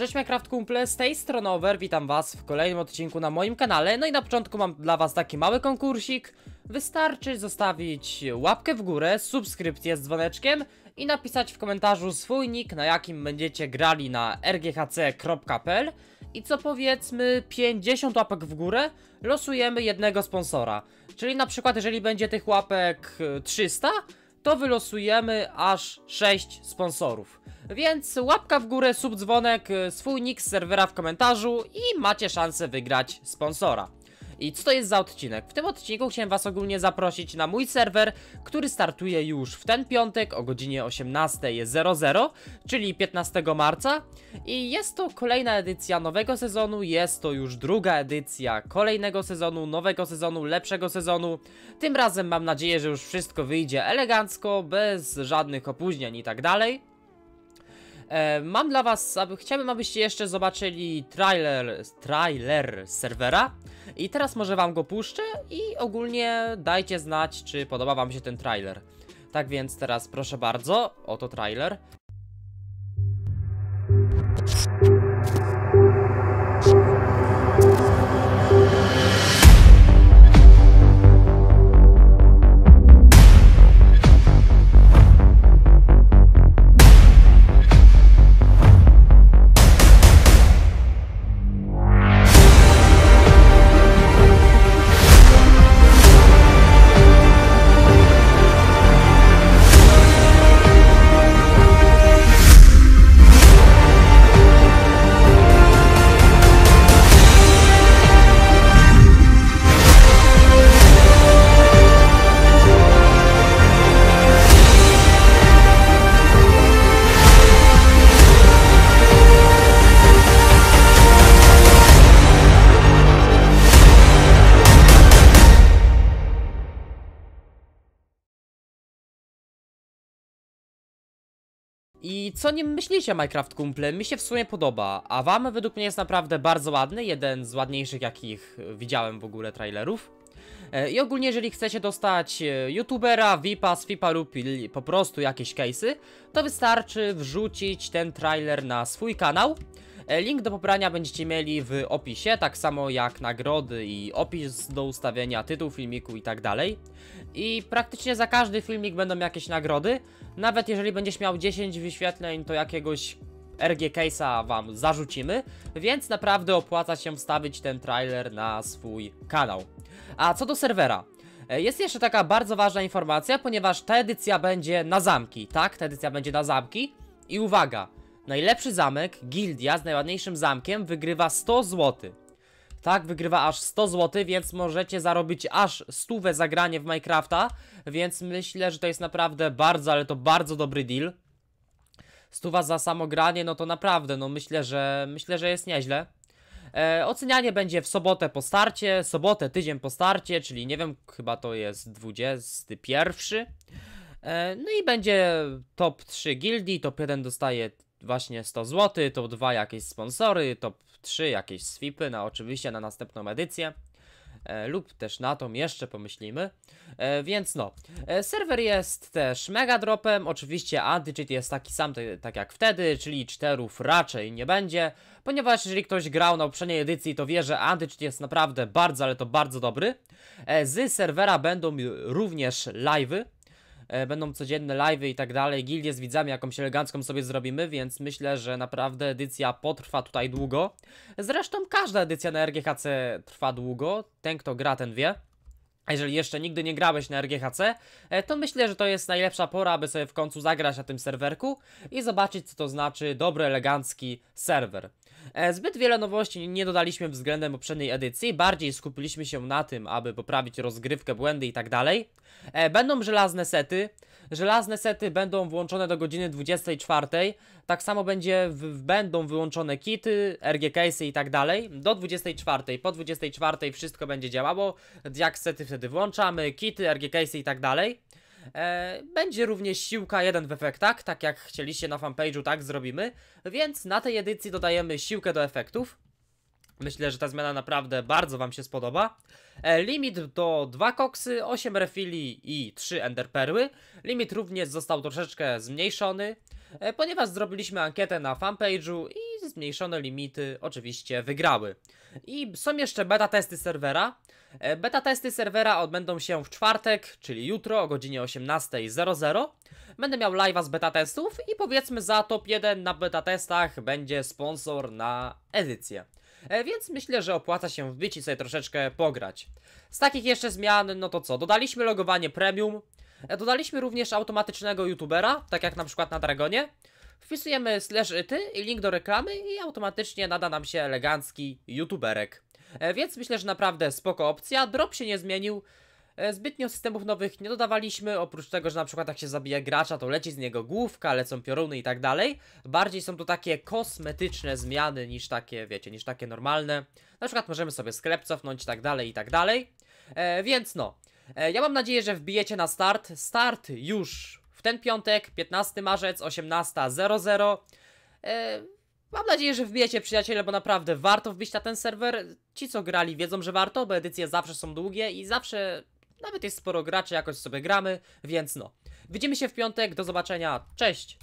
Cześć Minecraft kumple, z tej strony Over, witam was w kolejnym odcinku na moim kanale. No i na początku mam dla was taki mały konkursik. Wystarczy zostawić łapkę w górę, subskrypcję z dzwoneczkiem I napisać w komentarzu swój nick, na jakim będziecie grali na rghc.pl I co powiedzmy 50 łapek w górę, losujemy jednego sponsora. Czyli na przykład jeżeli będzie tych łapek y, 300 to wylosujemy aż 6 sponsorów. Więc łapka w górę, subdzwonek, y, swój nick z serwera w komentarzu i macie szansę wygrać sponsora. I co to jest za odcinek? W tym odcinku chciałem was ogólnie zaprosić na mój serwer, który startuje już w ten piątek o godzinie 18.00, czyli 15 marca. I jest to kolejna edycja nowego sezonu, jest to już druga edycja kolejnego sezonu, nowego sezonu, lepszego sezonu. Tym razem mam nadzieję, że już wszystko wyjdzie elegancko, bez żadnych opóźnień i tak dalej. E, mam dla was, aby, chciałbym abyście jeszcze zobaczyli trailer, trailer serwera i teraz może wam go puszczę i ogólnie dajcie znać, czy podoba wam się ten trailer. Tak więc teraz proszę bardzo, oto trailer. I co nie myślicie Minecraft kumple? Mi się w sumie podoba, a wam według mnie jest naprawdę bardzo ładny, jeden z ładniejszych jakich widziałem w ogóle trailerów. E, I ogólnie jeżeli chcecie dostać e, youtubera, VIPa, SVIPa lub po prostu jakieś case'y, to wystarczy wrzucić ten trailer na swój kanał. E, Link do pobrania będziecie mieli w opisie, tak samo jak nagrody i opis do ustawienia, tytuł filmiku i tak dalej. I praktycznie za każdy filmik będą jakieś nagrody. Nawet jeżeli będziesz miał 10 wyświetleń, to jakiegoś RG Case'a wam zarzucimy, więc naprawdę opłaca się wstawić ten trailer na swój kanał. A co do serwera. e, Jest jeszcze taka bardzo ważna informacja, ponieważ ta edycja będzie na zamki, tak? Ta edycja będzie na zamki. I uwaga, najlepszy zamek, gildia z najładniejszym zamkiem wygrywa 100 zł. Tak, wygrywa aż 100 zł, więc możecie zarobić aż stówę za granie w Minecrafta, więc myślę, że to jest naprawdę bardzo, ale to bardzo dobry deal. Stuwa za samo granie, no to naprawdę, no myślę, że myślę, że jest nieźle. E, ocenianie będzie w sobotę po starcie, sobotę tydzień po starcie, czyli nie wiem, chyba to jest 21. E, no i będzie top 3 gildii, top 1 dostaje właśnie 100 zł, top 2 jakieś sponsory, top 3 jakieś swipy, na oczywiście na następną edycję. E, lub też na tą jeszcze pomyślimy. E, więc no, e, serwer jest też mega dropem. Oczywiście anti-cheat jest taki sam, tak, tak jak wtedy, czyli czterów raczej nie będzie, ponieważ jeżeli ktoś grał na poprzedniej edycji, to wie, że anti-cheat jest naprawdę bardzo, ale to bardzo dobry. E, z serwera będą również live'y. E, Będą codzienne live'y i tak dalej, gildie z widzami jakąś elegancką sobie zrobimy, więc myślę, że naprawdę edycja potrwa tutaj długo. Zresztą każda edycja na RGHC trwa długo, ten kto gra ten wie. A jeżeli jeszcze nigdy nie grałeś na RGHC, e, to myślę, że to jest najlepsza pora, aby sobie w końcu zagrać na tym serwerku i zobaczyć, co to znaczy dobry, elegancki serwer. E, Zbyt wiele nowości nie dodaliśmy względem poprzedniej edycji, bardziej skupiliśmy się na tym, aby poprawić rozgrywkę, błędy i tak dalej. E, Będą żelazne sety. Żelazne sety będą włączone do godziny 24. Tak samo będzie, w, będą wyłączone kity, RG case'y i tak dalej. Do 24. Po 24 wszystko będzie działało. Jak sety wtedy włączamy, kity, RG case'y i tak dalej. E, będzie również siłka 1 w efektach, tak jak chcieliście na fanpage'u, tak zrobimy. Więc na tej edycji dodajemy siłkę do efektów. Myślę, że ta zmiana naprawdę bardzo Wam się spodoba. E, limit to 2 koksy, 8 refili i 3 enderperły. Limit również został troszeczkę zmniejszony, e, ponieważ zrobiliśmy ankietę na fanpage'u i zmniejszone limity oczywiście wygrały. I są jeszcze beta testy serwera. E, Beta testy serwera odbędą się w czwartek, czyli jutro o godzinie 18.00. Będę miał live'a z beta testów i powiedzmy za top 1 na beta testach będzie sponsor na edycję. E, Więc myślę, że opłaca się wbić i sobie troszeczkę pograć. Z takich jeszcze zmian, no to co? Dodaliśmy logowanie premium. E, Dodaliśmy również automatycznego youtubera, tak jak na przykład na Dragonie. Wpisujemy slash ity i link do reklamy i automatycznie nada nam się elegancki youtuberek. E, Więc myślę, że naprawdę spoko opcja. Drop się nie zmienił. E, Zbytnio systemów nowych nie dodawaliśmy, oprócz tego, że na przykład jak się zabija gracza, to leci z niego główka, lecą pioruny i tak dalej. Bardziej są to takie kosmetyczne zmiany niż takie, wiecie, niż takie normalne. Na przykład możemy sobie sklep cofnąć i tak dalej, i tak dalej. E, więc no, e, ja mam nadzieję, że wbijecie na start. Start już w ten piątek, 15 marzec, 18.00. E, Mam nadzieję, że wbijecie przyjaciele, bo naprawdę warto wbić na ten serwer. Ci co grali wiedzą, że warto, bo edycje zawsze są długie i zawsze nawet jest sporo graczy, jakoś sobie gramy, więc no. Widzimy się w piątek, do zobaczenia, cześć!